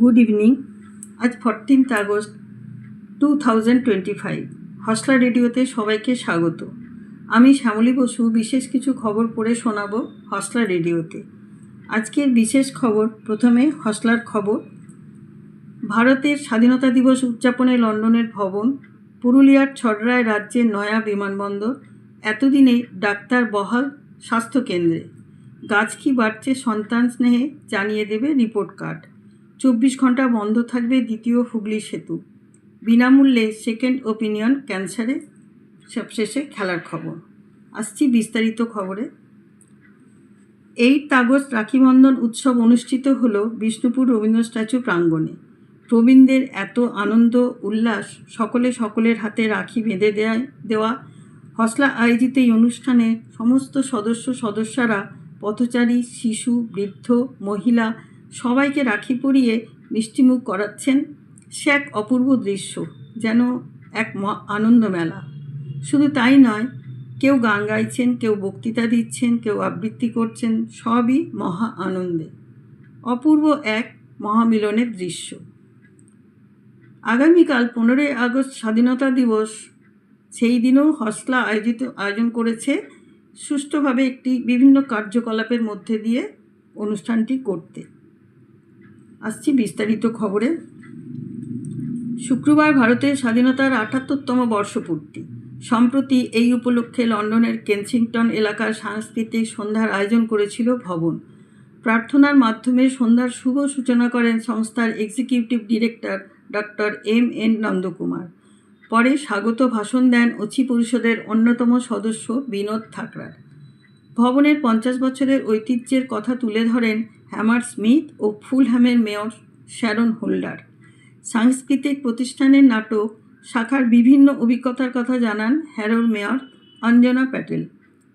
Good evening আজ fourteenth August two thousand twenty five Hausla রেডিওতে সবাইকে স্বাগত। আমি শ্যামলী বসু, বিশেষ কিছু খবর পড়ে শোনাবো হসলা রেডিওতে। আজকের বিশেষ খবর, প্রথমে হসলার খবর। ভারতের স্বাধীনতা দিবস উদযাপনে লন্ডনের ভবন, পুরুলিয়ার ছড়রায় রাজ্যের নয়া বিমানবন্দর, এতদিনে ডাক্তার বহাল স্বাস্থ্যকেন্দ্রে। গাছ কি বাড়ছে সন্তান স্নেহে জানিয়ে দেবে রিপোর্ট কার্ড। চব্বিশ ঘণ্টা বন্ধ থাকবে দ্বিতীয় হুগলি সেতু। বিনামূল্যে সেকেন্ড ওপিনিয়ন ক্যান্সারে সবশেষে খেলার খবর। আসছি বিস্তারিত খবরে। এইট আগস্ট রাখিবন্ধন উৎসব অনুষ্ঠিত হল বিষ্ণুপুর রবীন্দ্র স্ট্যাচু প্রাঙ্গণে। প্রবীণদের এত আনন্দ, উল্লাস, সকলে সকলের হাতে রাখি বেঁধে দেয়, দেওয়া, হসলা আয়োজিত এই অনুষ্ঠানে সমস্ত সদস্য সদস্যরা, পথচারী, শিশু, বৃদ্ধ, মহিলা সবাইকে রাখি পরিয়ে মিষ্টিমুখ করাচ্ছেন সে এক অপূর্ব দৃশ্য, যেন এক আনন্দ মেলা। শুধু তাই নয়, কেউ গান গাইছেন, কেউ বক্তৃতা দিচ্ছেন, কেউ আবৃত্তি করছেন, সবই মহা আনন্দে। অপূর্ব এক মহামিলনের দৃশ্য। আগামীকাল পনেরোই আগস্ট স্বাধীনতা দিবস। সেই দিনও হসলা আয়োজিত, আয়োজন করেছে সুষ্ঠুভাবে একটি বিভিন্ন কার্যকলাপের মধ্যে দিয়ে অনুষ্ঠানটি করতে। আসছি বিস্তারিত খবরে। শুক্রবার ভারতের স্বাধীনতার আটাত্তরতম বর্ষপূর্তি। সম্প্রতি এই উপলক্ষে লন্ডনের কেনসিংটন এলাকার সাংস্কৃতিক সন্ধ্যার আয়োজন করেছিল ভবন। প্রার্থনার মাধ্যমে সন্ধ্যার শুভ সূচনা করেন সংস্থার executive director doctor M N Nandakumar. পরে স্বাগত ভাষণ দেন অচি পরিষদের অন্যতম সদস্য বিনোদ থাকরার। ভবনের পঞ্চাশ বছরের ঐতিহ্যের কথা তুলে ধরেন হ্যামার স্মিথ ও ফুলহ্যামের মেয়র শ্যারন হোল্ডার। সাংস্কৃতিক প্রতিষ্ঠানের নাটক শাখার বিভিন্ন অভিজ্ঞতার কথা জানান হ্যারোর মেয়র অঞ্জনা প্যাটেল।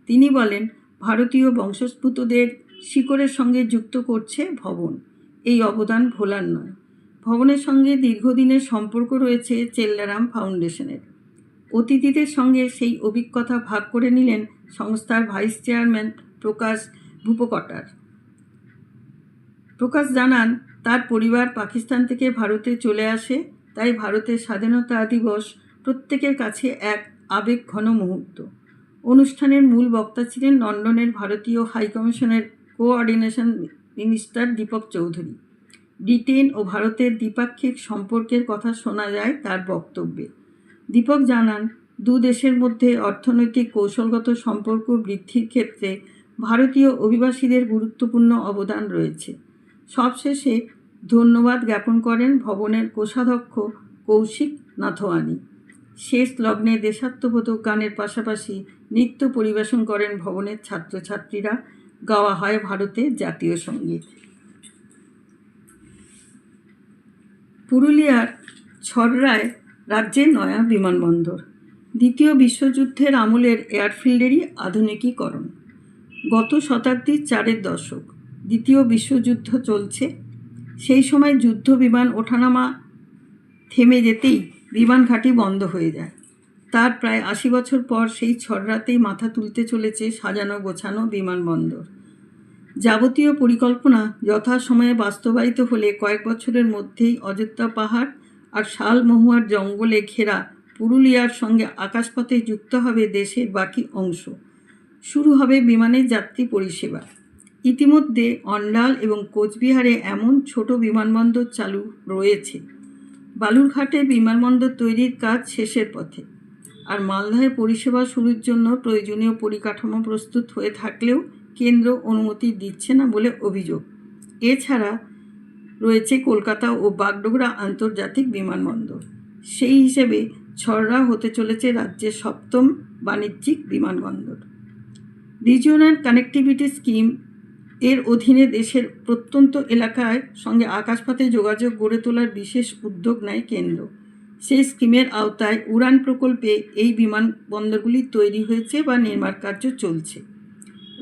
তিনি বলেন, ভারতীয় বংশোদ্ভূতদের শিকড়ের সঙ্গে যুক্ত করছে ভবন। এই অবদান ভোলার নয়। ভবনের সঙ্গে দীর্ঘদিনের সম্পর্ক রয়েছে চেল্লারাম ফাউন্ডেশনের। অতিথিদের সঙ্গে সেই অভিজ্ঞতা ভাগ করে নিলেন সংস্থার ভাইস চেয়ারম্যান প্রকাশ ভূপকটার। প্রকাশ জানান, তার পরিবার পাকিস্তান থেকে ভারতে চলে আসে, তাই ভারতের স্বাধীনতা দিবস প্রত্যেকের কাছে এক আবেগ ঘন মুহূর্ত। অনুষ্ঠানের মূল বক্তা ছিলেন লন্ডনের ভারতীয় হাইকমিশনের coordination minister Deepak Chowdhury. Britain ও ভারতের দ্বিপাক্ষিক সম্পর্কের কথা শোনা যায় তার বক্তব্যে। দীপক জানান, দু দেশের মধ্যে অর্থনৈতিক কৌশলগত সম্পর্ক বৃদ্ধির ক্ষেত্রে ভারতীয় অভিবাসীদের গুরুত্বপূর্ণ অবদান রয়েছে। সবশেষে ধন্যবাদ জ্ঞাপন করেন ভবনের কোষাধ্যক্ষ কৌশিক নাথওয়ানি। শেষ লগ্নে দেশাত্মবোধক গানের পাশাপাশি নৃত্য পরিবেশন করেন ভবনের ছাত্রছাত্রীরা। গাওয়া হয় ভারতে জাতীয় সংগীত। পুরুলিয়ার ছড়রায় রাজ্যের নয়া বিমানবন্দর। দ্বিতীয় বিশ্বযুদ্ধের আমলের এয়ারফিল্ডেরই আধুনিকীকরণ। গত শতাব্দীর চারের দশক। দ্বিতীয় বিশ্বযুদ্ধ চলছে। সেই সময় যুদ্ধ বিমান ওঠানামা থেমে যেতেই বিমান ঘাঁটি বন্ধ হয়ে যায়। তার প্রায় আশি বছর পর সেই ছড়রাতেই মাথা তুলতে চলেছে সাজানো গোছানো বিমানবন্দর যাবতীয় পরিকল্পনা যথাসময়ে বাস্তবায়িত হলে কয়েক বছরের মধ্যেই অযোধ্যা পাহাড় আর শাল মহুয়ার জঙ্গলে ঘেরা পুরুলিয়ার সঙ্গে আকাশপথে যুক্ত হবে দেশের বাকি অংশ। শুরু হবে বিমানের যাত্রী পরিষেবা। ইতিমধ্যে অন্ডাল এবং কোচবিহারে এমন ছোট বিমানবন্দর চালু রয়েছে। বালুরঘাটে বিমানবন্দর তৈরির কাজ শেষের পথে। আর মালদায় পরিষেবা শুরুর জন্য প্রয়োজনীয় পরিকাঠামো প্রস্তুত হয়ে থাকলেও কেন্দ্র অনুমতি দিচ্ছে না বলে অভিযোগ। এছাড়া রয়েছে কলকাতা ও বাগডোগরা আন্তর্জাতিক বিমানবন্দর। সেই হিসেবে ছড়রা হতে চলেছে রাজ্যের সপ্তম বাণিজ্যিক বিমানবন্দর। রিজিওনাল কানেক্টিভিটি স্কিম এর অধীনে দেশের প্রত্যন্ত এলাকায় সঙ্গে আকাশপথে যোগাযোগ গড়ে তোলার বিশেষ উদ্যোগ নেয় কেন্দ্র। সেই স্কিমের আওতায় উড়ান প্রকল্পে এই বিমানবন্দরগুলি তৈরি হয়েছে বা নির্মাণ কার্য চলছে।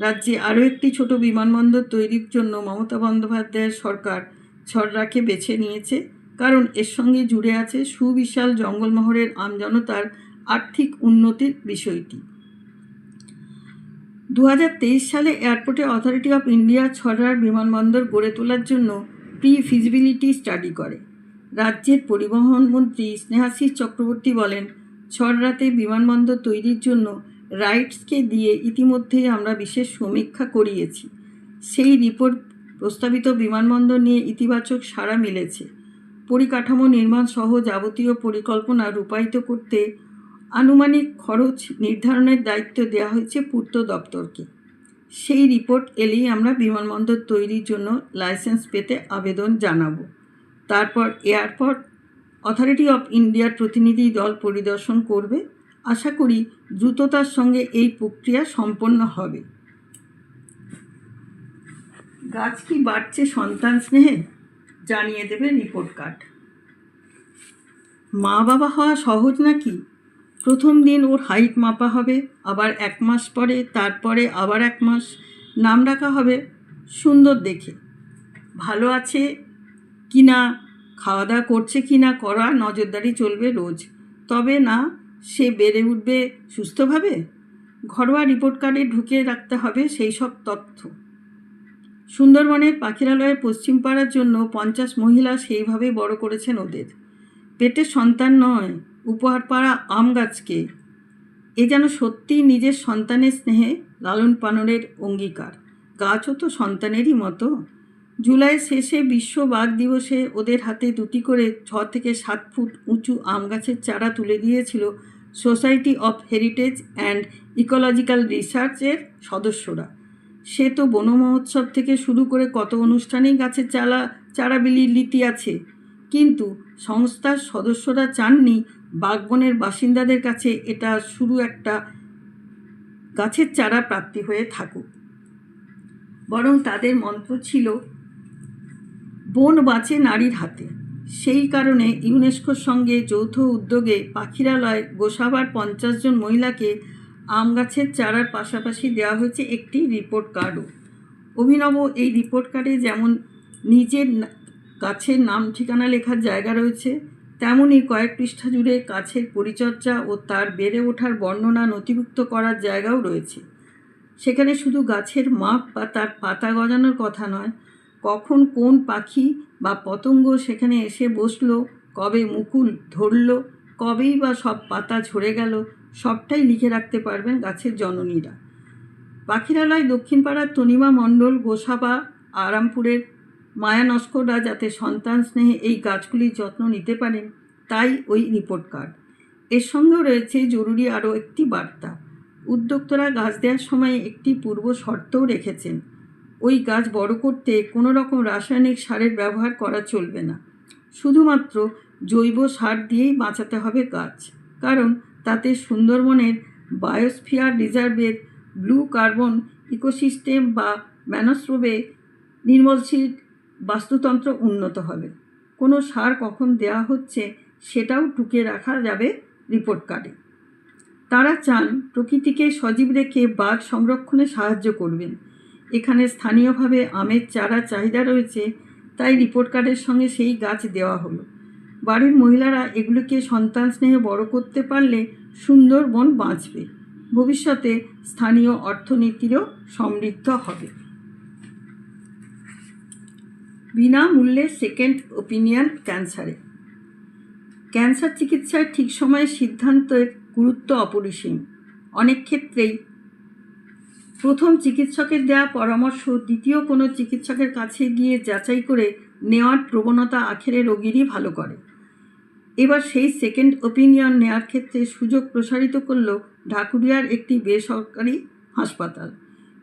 রাজ্যে আরও একটি ছোট বিমানবন্দর তৈরির জন্য মমতা বন্দ্যোপাধ্যায়ের সরকার ছড়রাকে বেছে নিয়েছে, কারণ এর সঙ্গে জুড়ে আছে সুবিশাল জঙ্গলমহরের আমজনতার আর্থিক উন্নতির বিষয়টি। দু হাজার তেইশ সালে এয়ারপোর্টে অথরিটি অফ ইন্ডিয়া ছড়রার বিমানবন্দর গড়ে তোলার জন্য প্রি ফিজিবিলিটি স্টাডি করে। রাজ্যের পরিবহন মন্ত্রী স্নেহাশিস চক্রবর্তী বলেন, ছড়রাতে বিমানবন্দর তৈরির জন্য রাইটসকে দিয়ে ইতিমধ্যেই আমরা বিশেষ সমীক্ষা করিয়েছি। সেই রিপোর্ট প্রস্তাবিত বিমানবন্দর নিয়ে ইতিবাচক সাড়া মিলেছে। পরিকাঠামো নির্মাণ সহ যাবতীয় পরিকল্পনা রূপায়িত করতে আনুমানিক খরচ নির্ধারণের দায়িত্ব দেওয়া হয়েছে পূর্ত দপ্তরকে। সেই রিপোর্ট এলেই আমরা বিমানবন্দর তৈরির জন্য লাইসেন্স পেতে আবেদন জানাব। তারপর এয়ারপোর্ট অথরিটি অফ ইন্ডিয়ার প্রতিনিধি দল পরিদর্শন করবে। আশা করি দ্রুততার সঙ্গে এই প্রক্রিয়া সম্পন্ন হবে। গাছ কি বাড়ছে সন্তান স্নেহে? জানিয়ে দেবে রিপোর্ট কার্ড। মা বাবা হওয়া সহজ নাকি? প্রথম দিন ওর হাইট মাপা হবে, আবার এক মাস পরে, তারপরে আবার এক মাস। নাম রাখা হবে সুন্দর দেখে। ভালো আছে কি না? খাওয়া দাওয়া করছে কি না? করা নজরদারি চলবে রোজ। তবে না, সে বেড়ে উঠবে সুস্থভাবে? ঘরোয়া রিপোর্ট কার্ডে ঢুকিয়ে রাখতে হবে সেই সব তথ্য। সুন্দরবনের পাখিরালয়ে পশ্চিম পাড়ার জন্য পঞ্চাশ মহিলা সেইভাবে বড় করেছেন ওদের। পেটের সন্তান নয়। উপহার পাড়া আম গাছকে। এ যেন সত্যিই নিজের সন্তানের স্নেহে লালন পালনের অঙ্গীকার। গাছও তো সন্তানেরই মতো। জুলাই শেষে বিশ্ব বাঘ দিবসে ওদের হাতে দুটি করে ছ থেকে সাত ফুট উঁচু আম গাছের চারা তুলে দিয়েছিল society of heritage and ecological রিসার্চের সদস্যরা। সে তো বন মহোৎসব থেকে শুরু করে কত অনুষ্ঠানেই গাছের চালা চারা বিলির রীতি আছে। কিন্তু সংস্থার সদস্যরা চাননি বাগবনের বাসিন্দাদের কাছে এটা শুরু একটা গাছের চারা প্রাপ্তি হয়ে থাকুক। বরং তাদের মন্ত্র ছিল, বন বাঁচে নারীর হাতে। সেই কারণে ইউনেস্কোর সঙ্গে যৌথ উদ্যোগে পাখিরালয় গোসাবার পঞ্চাশ জন মহিলাকে আম গাছের চারার পাশাপাশি দেওয়া হয়েছে একটি রিপোর্ট কার্ডও। অভিনব এই রিপোর্ট কার্ডে যেমন নিজের গাছের নাম ঠিকানা লেখার জায়গা রয়েছে। তেমনই কয়েক পৃষ্ঠা জুড়ে গাছের পরিচর্যা ও তার বেড়ে ওঠার বর্ণনা নথিভুক্ত করার জায়গাও রয়েছে। সেখানে শুধু গাছের মাপ বা তার পাতা গজানোর কথা নয়, কখন কোন পাখি বা পতঙ্গ সেখানে এসে বসল, কবে মুকুল ধরলো, কবেই বা সব পাতা ঝরে গেল, সবটাই লিখে রাখতে পারবেন গাছের জননীরা। পাখিরালয় দক্ষিণ পাড়ার তনিমা মণ্ডল গোসাবা, আরামপুরের মায়া নস্কররা যাতে সন্তান স্নেহে এই গাছগুলির যত্ন নিতে পারেন, তাই ওই রিপোর্ট কার্ড এর সঙ্গেও রয়েছে জরুরি আরও একটি বার্তা। উদ্যোক্তরা গাছ দেওয়ার সময় একটি পূর্ব শর্তও রেখেছেন। ওই গাছ বড় করতে কোনো রকম রাসায়নিক সারের ব্যবহার করা চলবে না। শুধুমাত্র জৈব সার দিয়েই বাঁচাতে হবে গাছ। কারণ তাতে সুন্দরবনের বায়োস্ফিয়ার রিজার্ভের ব্লু কার্বন ইকোসিস্টেম বা ম্যানস্রোবে নির্মলশীল বাস্তুতন্ত্র উন্নত হবে। কোনো সার কখন দেওয়া হচ্ছে সেটাও টুকে রাখা যাবে রিপোর্ট কার্ডে তারা চান প্রকৃতিকে সজীব রেখে বাঘ সংরক্ষণে সাহায্য করবেন। এখানে স্থানীয়ভাবে আমের চারা চাহিদা রয়েছে, তাই রিপোর্ট কার্ডের সঙ্গে সেই গাছ দেওয়া হলো। বাড়ির মহিলারা এগুলিকে সন্তান স্নেহে বড় করতে পারলে সুন্দরবন বাঁচবে। ভবিষ্যতে স্থানীয় অর্থনীতিরও সমৃদ্ধ হবে। বিনামূল্যে সেকেন্ড ওপিনিয়ন ক্যান্সারে ক্যান্সার চিকিৎসায় ঠিক সময়ে সিদ্ধান্তের গুরুত্ব অপরিসীম। অনেক ক্ষেত্রেই প্রথম চিকিৎসকের দেওয়া পরামর্শ দ্বিতীয় কোনো চিকিৎসকের কাছে গিয়ে যাচাই করে নেওয়ার প্রবণতা আখেরে রোগীরই ভালো করে। এবার সেই সেকেন্ড ওপিনিয়ন নেওয়ার ক্ষেত্রে সুযোগ প্রসারিত করল ঢাকুরিয়ার একটি বেসরকারি হাসপাতাল।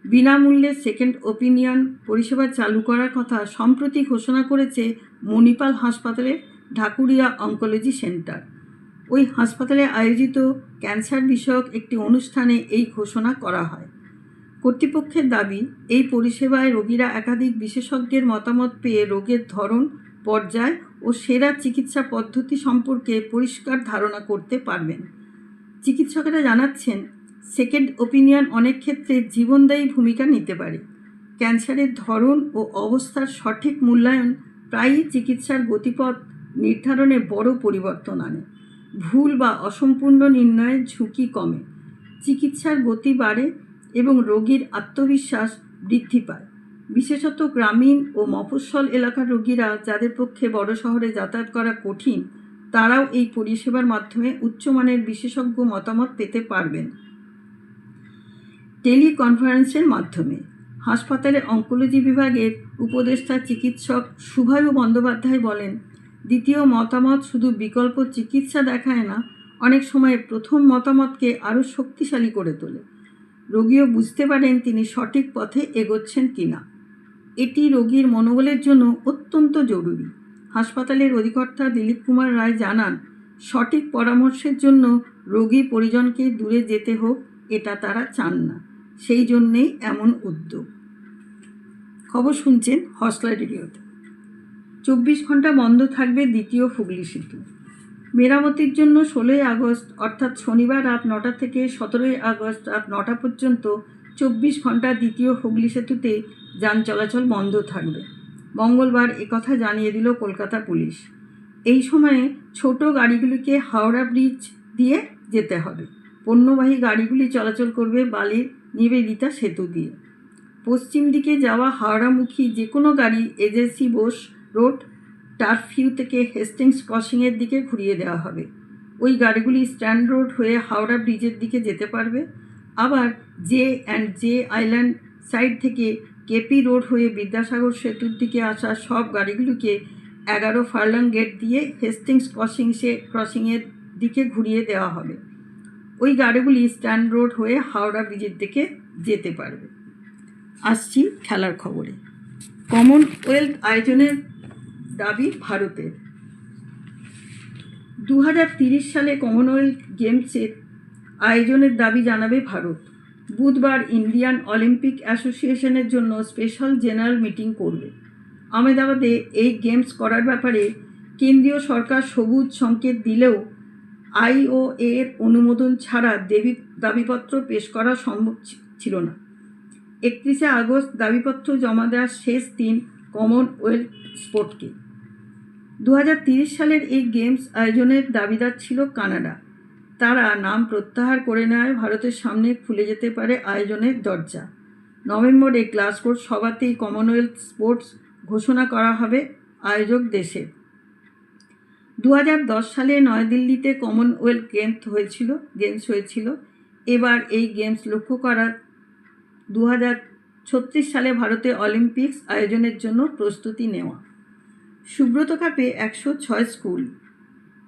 বিনামূল্যে সেকেন্ড ওপিনিয়ন পরিষেবা চালু করার কথা সম্প্রতি ঘোষণা করেছে মণিপাল হাসপাতালের ঢাকুরিয়া অঙ্কোলজি সেন্টার ওই হাসপাতালে আয়োজিত ক্যান্সার বিষয়ক একটি অনুষ্ঠানে এই ঘোষণা করা হয়। কর্তৃপক্ষের দাবি, এই পরিষেবায় রোগীরা একাধিক বিশেষজ্ঞের মতামত পেয়ে রোগের ধরন, পর্যায় ও সেরা চিকিৎসা পদ্ধতি সম্পর্কে পরিষ্কার ধারণা করতে পারবেন। চিকিৎসকেরা জানাচ্ছেন সেকেন্ড ওপিনিয়ন অনেক ক্ষেত্রে জীবনদায়ী ভূমিকা নিতে পারে। ক্যান্সারের ধরন ও অবস্থার সঠিক মূল্যায়ন প্রায়ই চিকিৎসার গতিপথ নির্ধারণে বড় পরিবর্তন আনে। ভুল বা অসম্পূর্ণ নির্ণয়ের ঝুঁকি কমে। চিকিৎসার গতি বাড়ে এবং রোগীর আত্মবিশ্বাস বৃদ্ধি পায়। বিশেষত গ্রামীণ ও মফস্বল এলাকার রোগীরা যাদের পক্ষে বড় শহরে যাতায়াত করা কঠিন, তারাও এই পরিষেবার মাধ্যমে উচ্চমানের বিশেষজ্ঞ মতামত পেতে পারবেন। টেলিকনফারেন্সের মাধ্যমে। হাসপাতালে অঙ্কোলজি বিভাগের উপদেষ্টা চিকিৎসক শুভায়ু বন্দ্যোপাধ্যায় বলেন, দ্বিতীয় মতামত শুধু বিকল্প চিকিৎসা দেখায় না, অনেক সময় প্রথম মতামতকে আরও শক্তিশালী করে তোলে। রোগীও বুঝতে পারেন তিনি সঠিক পথে এগোচ্ছেন কিনা। এটি রোগীর মনোবলের জন্য অত্যন্ত জরুরি। হাসপাতালের অধিকর্তা দিলীপ কুমার রায় জানান, সঠিক পরামর্শের জন্য রোগী পরিজনকে দূরে যেতে হোক, এটা তারা চান না। সেই জন্যেই এমন উদ্যোগ। খবর শুনছেন হসলা রেডিওতে। চব্বিশ ঘণ্টা বন্ধ থাকবে দ্বিতীয় হুগলি সেতু। মেরামতির জন্য ষোলোই আগস্ট, অর্থাৎ শনিবার রাত নটা থেকে সতেরোই আগস্ট রাত নটা পর্যন্ত চব্বিশ ঘণ্টা দ্বিতীয় হুগলি সেতুতে যান চলাচল বন্ধ থাকবে। মঙ্গলবার একথা জানিয়ে দিল কলকাতা পুলিশ। এই সময়ে ছোট গাড়িগুলিকে হাওড়া ব্রিজ দিয়ে যেতে হবে। পণ্যবাহী গাড়িগুলি চলাচল করবে বালির নিবেদিতা সেতু দিয়ে। পশ্চিম দিকে যাওয়া হাওড়ামুখী যে কোনো গাড়ি, এজেন্সি, বোস, রোড, টারফিউ থেকে হেস্টিংস ক্রসিংয়ের দিকে ঘুরিয়ে দেওয়া হবে। ওই গাড়িগুলি স্ট্যান্ড রোড হয়ে হাওড়া ব্রিজের দিকে যেতে পারবে। আবার J and J island side থেকে কেপি রোড হয়ে বিদ্যাসাগর সেতুর দিকে আসা সব গাড়িগুলিকে এগারো ফার্লাং গেট দিয়ে হেস্টিংস ক্রসিংসে, ক্রসিংয়ের দিকে ঘুরিয়ে দেওয়া হবে। ওই গাড়িগুলি স্ট্যান্ড রোড হয়ে হাওড়া ব্রিজের দিকে যেতে পারবে। আসছি খেলার খবরে। কমনওয়েলথ আয়োজনের দাবি ভারতের। দু সালে কমনওয়েলথ গেমসের আয়োজনের দাবি জানাবে ভারত। বুধবার ইন্ডিয়ান অলিম্পিক অ্যাসোসিয়েশনের জন্য স্পেশাল জেনারেল মিটিং করবে। আহমেদাবাদে এই গেমস করার ব্যাপারে কেন্দ্রীয় সরকার সবুজ সংকেত দিলেও আইও এর অনুমোদন ছাড়া দেবী দাবিপত্র পেশ করা সম্ভব ছিল না। একত্রিশে আগস্ট দাবিপত্র জমা দেওয়ার শেষ দিন কমনওয়েলথ স্পোর্টকে। দু সালের এই গেমস আয়োজনের দাবিদার ছিল কানাডা। তারা নাম প্রত্যাহার করে নেওয়ায় ভারতের সামনে খুলে যেতে পারে আয়োজনের দরজা। নভেম্বরে গ্লাসগোর সভাতেই কমনওয়েলথ স্পোর্টস ঘোষণা করা হবে আয়োজক দেশের। দু হাজার দশ সালে নয়াদিল্লিতে কমনওয়েলথ গেমস হয়েছিল গেমস হয়েছিল। এবার এই গেমস লক্ষ্য করা দু সালে ভারতে অলিম্পিক্স আয়োজনের জন্য প্রস্তুতি নেওয়া। সুব্রত কাপে একশো ছয় স্কুল।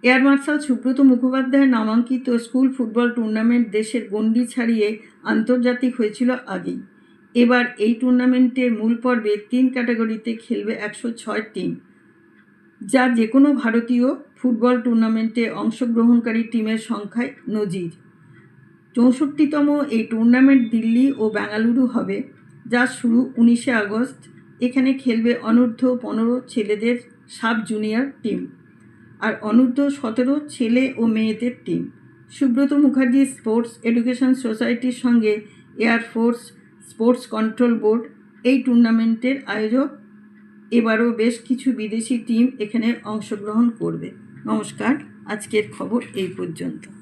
এয়ার মার্শাল সুব্রত মুখোপাধ্যায়ের নামাঙ্কিত স্কুল ফুটবল টুর্নামেন্ট দেশের গণ্ডি ছাড়িয়ে আন্তর্জাতিক হয়েছিল আগেই। এবার এই টুর্নামেন্টের মূল পর্বে তিন ক্যাটাগরিতে খেলবে একশো ছয় টিম। যা যে কোনো ভারতীয় ফুটবল টুর্নামেন্টে অংশগ্রহণকারী টিমের সংখ্যায় নজির। চৌষট্টিতম এই টুর্নামেন্ট দিল্লি ও বেঙ্গালুরু হবে, যা শুরু উনিশে আগস্ট। এখানে খেলবে অনূর্ধ্ব পনেরো ছেলেদের সাব জুনিয়র টিম আর অনূর্ধ্ব সতেরো ছেলে ও মেয়েদের team. Subrata Mukherjee sports education সোসাইটির সঙ্গে এয়ারফোর্স স্পোর্টস কন্ট্রোল বোর্ড এই টুর্নামেন্টের আয়োজক এবারও বেশ কিছু বিদেশি টিম এখানে অংশগ্রহণ করবে। নমস্কার আজকের খবর এই পর্যন্ত।